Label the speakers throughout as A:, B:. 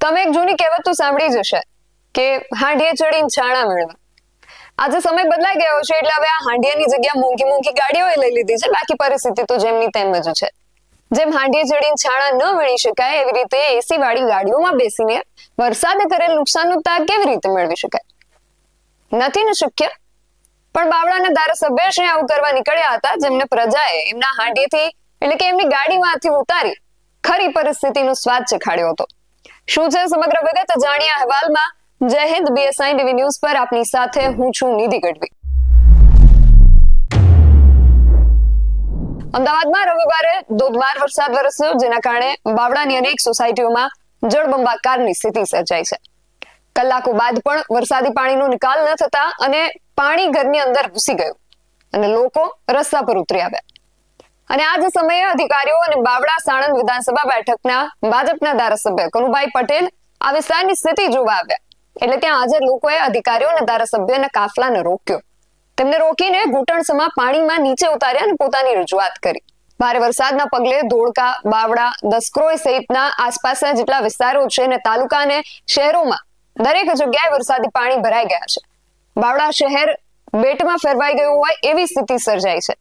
A: તમે એક જૂની કહેવત તો સાંભળી જ હશે કે હાંડીએ ચડીને છાણા મેળવા. આજે સમય બદલાઈ ગયો છે, એટલે હવે આ હાંડિયાની જગ્યા મોંઘી મોંઘી ગાડીઓએ લઈ લીધી છે. બાકી પરિસ્થિતિ તો જેમની તેમ જ છે. જેમ હાંડીએ ચડીને છાણા ન વીણી શકાય, એવી રીતે એસી વાળી ગાડીઓમાં બેસીને વરસાદે કરેલ નુકસાનનું તાગ કેવી રીતે મેળવી શકાય? નથી ને શક્ય? પણ બાવળાના ધારાસભ્ય શ્રી આવું કરવા નીકળ્યા હતા, જેમને પ્રજાએ એમના હાંડીથી એટલે કે એમની ગાડીમાંથી ઉતારી ખરી પરિસ્થિતિનો સ્વાદ ચખાડ્યો હતો. શું છે સમગ્ર વિગત જાણીએ અહેવાલમાં જય હિન્દ બીએસઆઈ ટીવી ન્યૂઝ પર આપની સાથે હું છું નિધિ ગઢવી. અમદાવાદમાં રવિવારે ધોધમાર વરસાદ વરસ્યો, જેના કારણે બાવળાની અનેક સોસાયટીઓમાં જળબંબાકારની સ્થિતિ સર્જાઈ છે. કલાકો બાદ પણ વરસાદી પાણીનો નિકાલ ન થતા અને પાણી ઘરની અંદર ઘૂસી ગયું અને લોકો રસ્તા પર ઉતરી આવ્યા. અને આ જ સમયે અધિકારીઓ અને બાવળા સાણંદ વિધાનસભા બેઠકના ભાજપના ધારાસભ્ય કનુભાઈ પટેલ આ વિસ્તારની સ્થિતિ જોવા આવ્યા. એટલે ત્યાં હાજર લોકોએ અધિકારીઓ અને ધારાસભ્યના કાફલાને રોક્યો. તેમને રોકીને ઘૂંટણસમાં પાણીમાં નીચે ઉતાર્યા અને પોતાની રજૂઆત કરી. ભારે વરસાદના પગલે ધોળકા, બાવડા, દસક્રોય સહિતના આસપાસના જેટલા વિસ્તારો છે અને તાલુકા અને શહેરોમાં દરેક જગ્યાએ વરસાદી પાણી ભરાઈ ગયા છે. બાવડા શહેર બેટમાં ફેરવાઈ ગયું હોય એવી સ્થિતિ સર્જાઈ છે.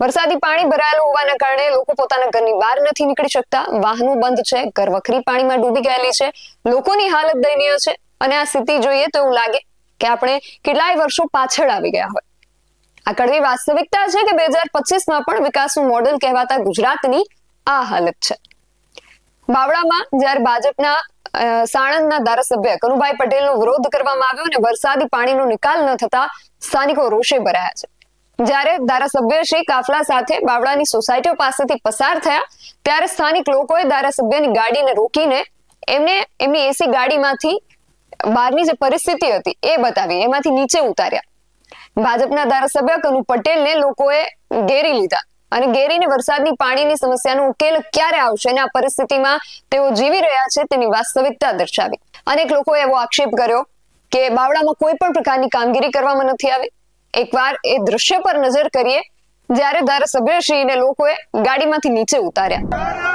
A: વરસાદી પાણી ભરાયેલું હોવાના કારણે લોકો પોતાના ઘરની બહાર નથી નીકળી શકતા. વાહનો બંધ છે ઘર વખરી પાણીમાં ડૂબી ગયેલી છે. લોકોની હાલત દયનીય છે. અને આ સ્થિતિ જોઈએ તો એવું લાગે કે આપણે કેટલાય વર્ષો પાછળ આવી ગયા હોય. આ કડવી વાસ્તવિકતા છે કે બે હજાર પચીસમાં પણ વિકાસનું મોડેલ કહેવાતા ગુજરાતની આ હાલત છે. બાવળામાં જ્યારે ભાજપના સાણંદના ધારાસભ્ય કનુભાઈ પટેલનો વિરોધ કરવામાં આવ્યો અને વરસાદી પાણીનો નિકાલ ન થતા સ્થાનિકો રોષે ભરાયા છે. જ્યારે ધારાસભ્ય શ્રી કાફલા સાથે બાવળાની સોસાયટીઓ પાસેથી પસાર થયા, ત્યારે સ્થાનિક લોકોએ ધારાસભ્યની ગાડીને રોકીને એમને, એમની એસી ગાડીમાંથી બહારની જે પરિસ્થિતિ હતી એ બતાવી, એમાંથી નીચે ઉતાર્યા. ભાજપના ધારાસભ્ય કનુ પટેલને લોકોએ ઘેરી લીધા અને ઘેરીને વરસાદની પાણીની સમસ્યાનો ઉકેલ ક્યારે આવશે અને આ પરિસ્થિતિમાં તેઓ જીવી રહ્યા છે તેની વાસ્તવિકતા દર્શાવી. અનેક લોકોએ એવો આક્ષેપ કર્યો કે બાવળામાં કોઈ પણ પ્રકારની કામગીરી કરવામાં નથી આવી. એકવાર એ દ્રશ્ય પર નજર કરીએ, જ્યારે ધારાસભ્યશ્રીને લોકોએ ગાડીમાંથી નીચે ઉતાર્યા.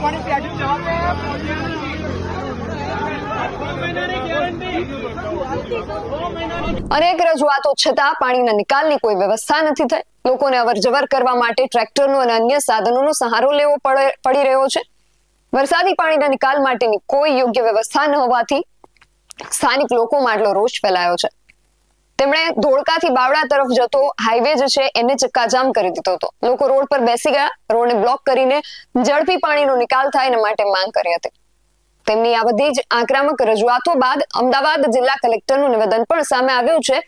A: પાણી પ્યાજુ જવાબ અનેક રજૂઆતો છતાં પાણીના નિકાલની કોઈ વ્યવસ્થા નથી થઈ. લોકોને અવરજવર કરવા માટે ટ્રેક્ટરનો અને અન્ય સાધનોનો સહારો લેવો પડી રહ્યો છે. વરસાદી પાણીના નિકાલ માટેની કોઈ યોગ્ય વ્યવસ્થા ન હોવાથી સ્થાનિક લોકોમાં આટલો રોષ ફેલાયો છે. તેમણે ધોળકાથી બાવડા તરફ જતો હાઈવે જે છે એને ચક્કાજામ કરી દીધો હતો. લોકો રોડ પર બેસી ગયા. રોડને બ્લોક કરીને ઝડપી પાણીનો નિકાલ થાય એના માટે માંગ કરી હતી. તેમની આ બધી જ આક્રમક રજૂઆતો બાદ અમદાવાદ જિલ્લા કલેક્ટરનું નિવેદન પણ સામે આવ્યું છે,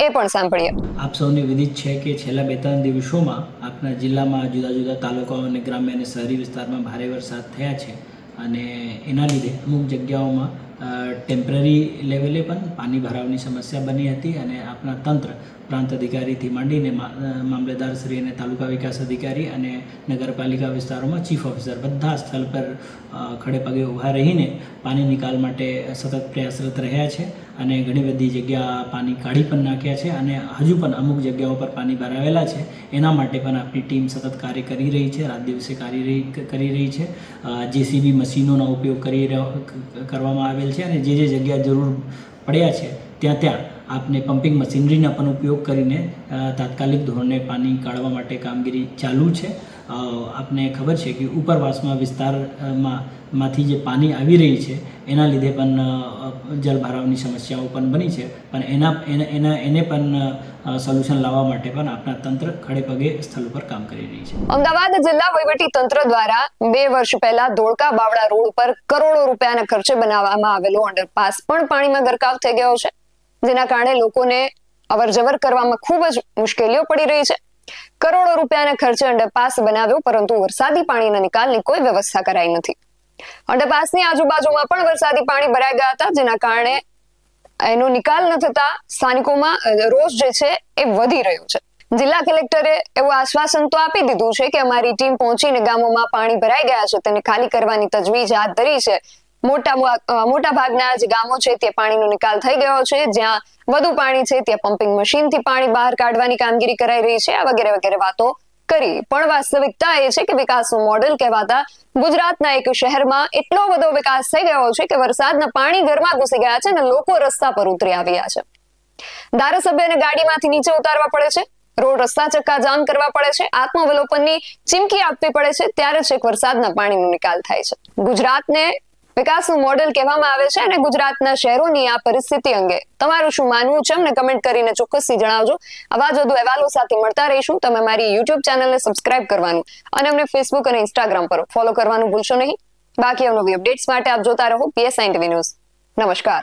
A: એ પણ સાંભળીએ.
B: આપ સૌને વિદિત છે કે છેલ્લા બે ત્રણ દિવસોમાં આપણા જિલ્લામાં જુદા જુદા તાલુકાઓ અને ગ્રામ્ય અને શહેરી વિસ્તારમાં ભારે વરસાદ થયા છે અને એના લીધે અમુક જગ્યાઓમાં ટેમ્પરરી લેવલે પણ પાણી ભરાવની સમસ્યા બની હતી અને આપણા તંત્ર, પ્રાંત અધિકારીથી માંડીને મામલેદાર શ્રી અને તાલુકા વિકાસ અધિકારી અને નગરપાલિકા વિસ્તારોમાં ચીફ ઓફિસર બધા સ્થળ પર ખડેપગે ખડે પગે ઊભા રહીને પાણી નિકાલ માટે સતત પ્રયાસરત રહ્યા છે. અને ઘણી બધી જગ્યા પાણી કાઢી પણ નાખ્યા છે અને હજુ પણ અમુક જગ્યાઓ પર પાણી ભરાવેલા છે. એના માટે પણ આપણી ટીમ સતત કાર્ય કરી રહી છે, રાત દિવસે કાર્ય રહી કરી રહી છે. જેસીબી મશીનોનો ઉપયોગ કરી કરવામાં આવેલ છે અને જે જે જગ્યા જરૂર પડ્યા છે, ત્યાં ત્યાં આપને પમ્પિંગ મશીનરીના પણ ઉપયોગ કરીને તાત્કાલિક ધોરણે પાણી કાઢવા માટે કામગીરી ચાલુ છે. આપને ખબર છે કે ઉપરવાસમાં વિસ્તારમાં માંથી જે પાણી આવી રહી છે, એના લીધે પણ જલભરાવની સમસ્યાઓ પણ બની છે. પણ એના એના એના પણ સોલ્યુશન લાવવા માટે પણ આપણા તંત્ર ખડે પગે સ્થળ ઉપર કામ કરી રહી છે.
A: અમદાવાદ જિલ્લા વહીવટી તંત્ર દ્વારા બે વર્ષ પહેલા ધોળકા બાવડા રોડ પર કરોડો રૂપિયાના ખર્ચે બનાવવામાં આવેલો અંડરપાસ પણ પાણીમાં ગરકાવ થઈ ગયો છે. જેના કારણે લોકોને અવર જવર કરવામાં ખૂબ જ મુશ્કેલીઓ પડી રહી છે. કરોડો રૂપિયાના ખર્ચે અંડરપાસ બનાવ્યો, પરંતુ વરસાદી પાણીના નિકાલની કોઈ વ્યવસ્થા કરાઈ નથી. અંડરપાસની આજુબાજુમાં પણ વરસાદી પાણી ભરાઈ ગયા હતા, જેના કારણે એનો નિકાલ ન થતા સ્થાનિકોમાં રોષ જે છે એ વધી રહ્યો છે. જિલ્લા કલેક્ટરે એવું આશ્વાસન તો આપી દીધું છે કે અમારી ટીમ પહોંચીને ગામોમાં પાણી ભરાઈ ગયા છે, તેને ખાલી કરવાની તજવીજ હાથ ધરી છે. મોટા મોટા ભાગના જે ગામો છે તે પાણીનો નિકાલ થઈ ગયો છે. જ્યાં વધુ પાણી છે ત્યાં પમ્પિંગ મશીનથી પાણી બહાર કાઢવાની કામગીરી કરાઈ રહી છે. આ વગેરે વગેરે વાતો કરી. પણ વાસ્તવિકતા એ છે કે વિકાસનું મોડેલ કહેવાતા ગુજરાતના એક શહેરમાં એટલો બધો વિકાસ થઈ ગયો છે કે વરસાદના પાણી ઘરમાં ઘૂસી ગયા છે અને લોકો રસ્તા પર ઉતરી આવ્યા છે. ધારાસભ્યને ગાડીમાંથી નીચે ઉતારવા પડે છે. રોડ રસ્તા ચક્કા જામ કરવા પડે છે. આત્મવલોપનની ચીમકી આપવી પડે છે. ત્યારે છેક વરસાદના પાણીનો નિકાલ થાય છે. ગુજરાતને વિકાસનું મોડેલ કહેવામાં આવે છે અને ગુજરાતના શહેરોની આ પરિસ્થિતિ અંગે તમારું શું માનવું છે? અમને કમેન્ટ કરીને ચોક્કસથી જણાવજો. આવા જ વધુ અહેવાલો સાથે મળતા રહીશું. તમે મારી યુટ્યુબ ચેનલને સબસ્ક્રાઇબ કરવાનું અને અમને ફેસબુક અને ઇન્સ્ટાગ્રામ પર ફોલો કરવાનું ભૂલશો નહીં. બાકી અવનવી અપડેટ્સ માટે આપ જોતા રહો પીએસઆઈ ટીવી ન્યૂઝ નમસ્કાર.